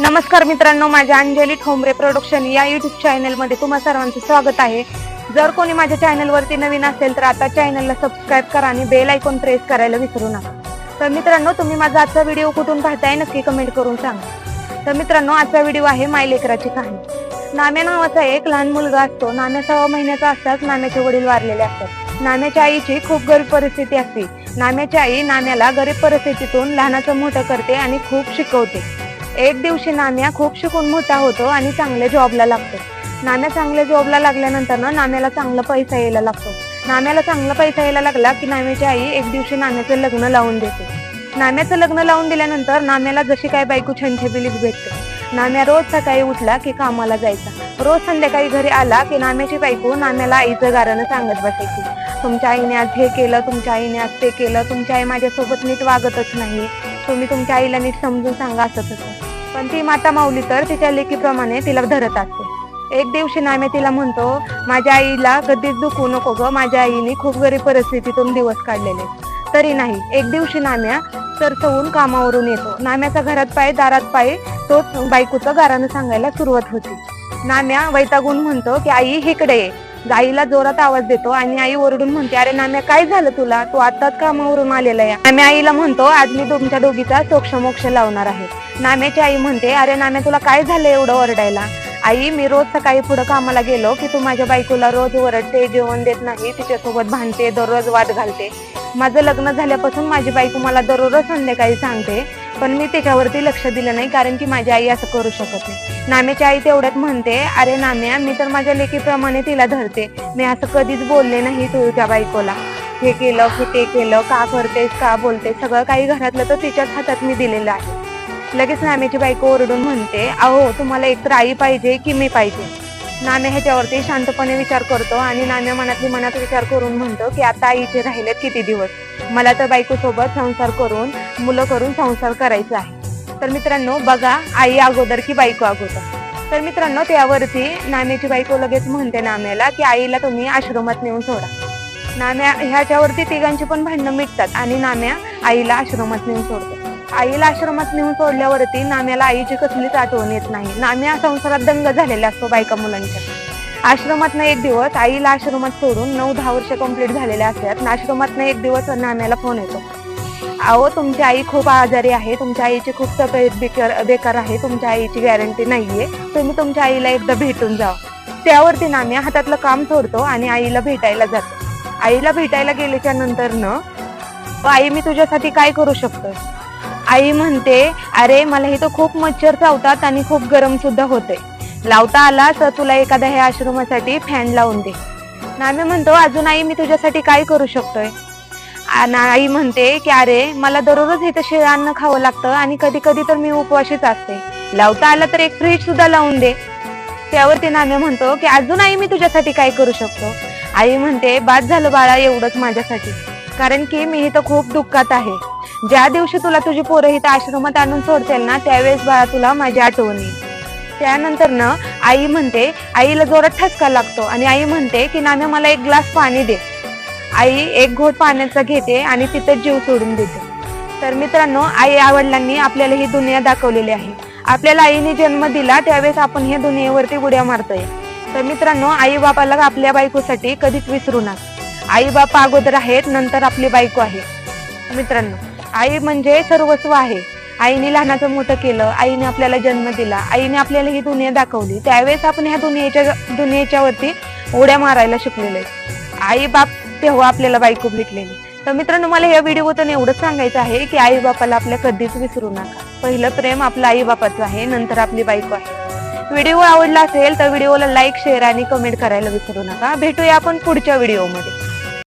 नमस्कार मित्रांनो माझ्या अंजली ठोंबरे प्रोडक्शन या युट्यूब चॅनलमध्ये तुम्हा सर्वांचं स्वागत आहे. जर कोणी माझ्या चॅनलवरती नवीन असेल तर आता चॅनलला सबस्क्राईब करा आणि बेल आयकॉन प्रेस करायला विसरू नका. तर मित्रांनो तुम्ही माझा आजचा व्हिडिओ कुठून पाहताय नक्की कमेंट करून सांगा. तर मित्रांनो आजचा व्हिडिओ आहे माय लेकराची कहाणी. नाम्या नावाचा एक लहान मुलगा असतो. नाम्या सहा महिन्याचा असताच नाम्याचे वडील वारलेले असतात. नाम्याच्या आईची खूप गरीब परिस्थिती असते. नाम्याची आई नाम्याला गरीब परिस्थितीतून लहानाचं मोठं करते आणि खूप शिकवते. एक दिवशी नाण्या खूप शिकून मोठा होतो आणि चांगल्या जॉबला लागतो. नाण्या चांगल्या जॉबला लागल्यानंतर ना नाण्याला चांगला पैसा यायला लागतो. नाण्याला चांगला पैसा यायला लागला की नाम्याची आई एक दिवशी नाण्याचं लग्न लावून देते. नाम्याचं लग्न लावून दिल्यानंतर नाम्याला जशी काय बायको छंछबिलीच भेटते. नाम्या रोज सकाळी उठला की कामाला जायचा. रोज संध्याकाळी घरी आला की नाम्याची बायको नाम्याला आईचं गारणं सांगत बसायची. तुमच्या आईने आज हे केलं तुमच्या आईने आज ते केलं तुमची आई माझ्यासोबत नीट वागतच नाही. तुम्ही तुमच्या आईला नीट समजून सांगा असं तसं. पण ती माता माऊली तर तिच्या लेकीप्रमाणे तिला धरत असते. एक दिवशी नाम्या तिला म्हणतो माझ्या आईला कधीच दुखू नको ग माझ्या आईने खूप गरीब परिस्थितीतून दिवस काढलेले. तरी नाही एक दिवशी नाम्या सरसवून कामावरून येतो. नाम्याचा घरात पाय दारात पाय तोच बायकोचं गारानं सांगायला सुरुवात होती. नाम्या वैतागून म्हणतो की आई इकडे ये. आईला जोरात आवाज देतो आणि आई ओरडून म्हणते अरे नाम्या काय झालं तुला? तू आताच कामावरून आलेला आहे. नाम्या आईला म्हणतो आज मी तुमच्या दोघीचा सोक्षमोक्ष लावणार आहे. नाम्याची आई म्हणते अरे नाम्या तुला काय झालं एवढं ओरडायला? आई मी रोज सकाळी पुढं कामाला गेलो की तू माझ्या बायकोला रोज ओरडते जेवण देत नाही तिच्यासोबत भांडते दररोज वाद घालते. माझं लग्न झाल्यापासून माझी बायको मला दररोज संध्याकाळी सांगते पण मी त्याच्यावरती लक्ष दिलं नाही कारण की माझी आई असं करू शकत नाही. नाम्याची आई तेवढ्यात म्हणते अरे नाम्या मी तर माझ्या लेकीप्रमाणे तिला धरते. मी असं कधीच बोलले नाही तुझ्या बायकोला. हे केलं की ते केलं का करतेस का बोलते सगळं काही घरातलं तर तिच्याच हातात मी दिलेलं आहे. लगेच नाम्याची बायको ओरडून म्हणते अहो तुम्हाला एकतर आई पाहिजे की मी पाहिजे? नाम्या ह्याच्यावरती शांतपणे विचार करतो आणि नाम्या मनातली मनात विचार करून म्हणतो की आता आईचे राहिलेत किती दिवस? मला तर बायकोसोबत संसार करून मुलं करून संसार करायचा आहे. तर मित्रांनो बघा आई अगोदर की बायको अगोदर. तर मित्रांनो त्यावरती नाम्याची बायको लगेच म्हणते नाम्याला की आईला तुम्ही आश्रमात नेऊन सोडा. नाम्या ह्याच्यावरती तिघांची पण भांडणं मिटतात आणि नाम्या आईला आश्रमात नेऊन सोडतो. आईला आश्रमात नेऊन सोडल्यावरती नाम्याला आईची कसलीच आठवण येत नाही. नाम्या संसारात दंग झालेला असतो बायका मुलांच्या. आश्रमातनं एक दिवस आईला आश्रमात सोडून नऊ दहा वर्ष कंप्लीट झालेल्या असतात. आश्रमातनं एक दिवस नाम्याला फोन येतो. अहो तुमची आई खूप आजारी आहे तुमच्या आईची खूप तब्येत बेकार बेकार आहे तुमच्या आईची गॅरंटी नाहीये. तुम्ही तुमच्या आईला एकदा भेटून जा त्यावरती नाम्या हातातलं काम सोडतो आणि आईला भेटायला जातो. आईला भेटायला गेल्याच्यानंतर न आई मी तुझ्यासाठी काय करू शकतो आई म्हणते अरे मला इथं खूप मच्छर चावतात आणि खूप गरम सुद्धा होते. लावता आला तर तुला एखाद्या ह्या आश्रमासाठी फॅन लावून दे. नाम्या म्हणतो अजून आई मी तुझ्यासाठी काय करू शकतोय? ना- आई म्हणते की अरे मला दररोज इथं तसे अन्न खावं लागतं आणि कधी कधी तर मी उपवाशीच असते. लावता आला तर एक फ्रीज सुद्धा लावून दे. त्यावर ते नाम्या म्हणतो की अजून आई मी तुझ्यासाठी काय करू शकतो? आई म्हणते बाद झालं बाळा एवढंच माझ्यासाठी. कारण की मी इथं खूप दुःखात आहे. ज्या दिवशी तुला तुझी पोरं इथं आश्रमात आणून सोडतील ना त्यावेळेस बाळा तुला माझी आठवण येईल. त्यानंतर न आई म्हणते आईला जोरात ठसका लागतो. आणि आई म्हणते की नाम्या मला एक ग्लास पाणी दे. आई एक घोट पाण्याचा घेते आणि तिथं जीव सोडून देते. तर मित्रांनो आई आवडलांनी आपल्याला ही दुनिया दाखवलेली आहे. आपल्याला आईने जन्म दिला त्यावेळेस आपण ह्या दुनियेवरती उड्या मारतोय. तर मित्रांनो आई बापाला आपल्या बायकोसाठी कधीच विसरू नका. आई बापा अगोदर आहेत नंतर आपली बायको आहे. मित्रांनो आई म्हणजे सर्वस्व आहे. आईने लहानाचं मोठं केलं आईने आपल्याला जन्म दिला आईने आपल्याला ही दुनिया दाखवली त्यावेळेस आपण ह्या दुनियेच्या दुनियेच्या वरती उड्या मारायला शिकलेलो आहे. आई बाप तेव्हा आपल्याला बायको भेटलेली. तर मित्रांनो मला या व्हिडिओतून एवढंच सांगायचं आहे की आई बापाला आपल्या कधीच विसरू नका. पहिलं प्रेम आपलं आई बापाचं आहे नंतर आपली बायको आहे. व्हिडिओ आवडला असेल तर व्हिडिओला लाईक शेअर आणि कमेंट करायला विसरू नका. भेटूया आपण पुढच्या व्हिडिओमध्ये.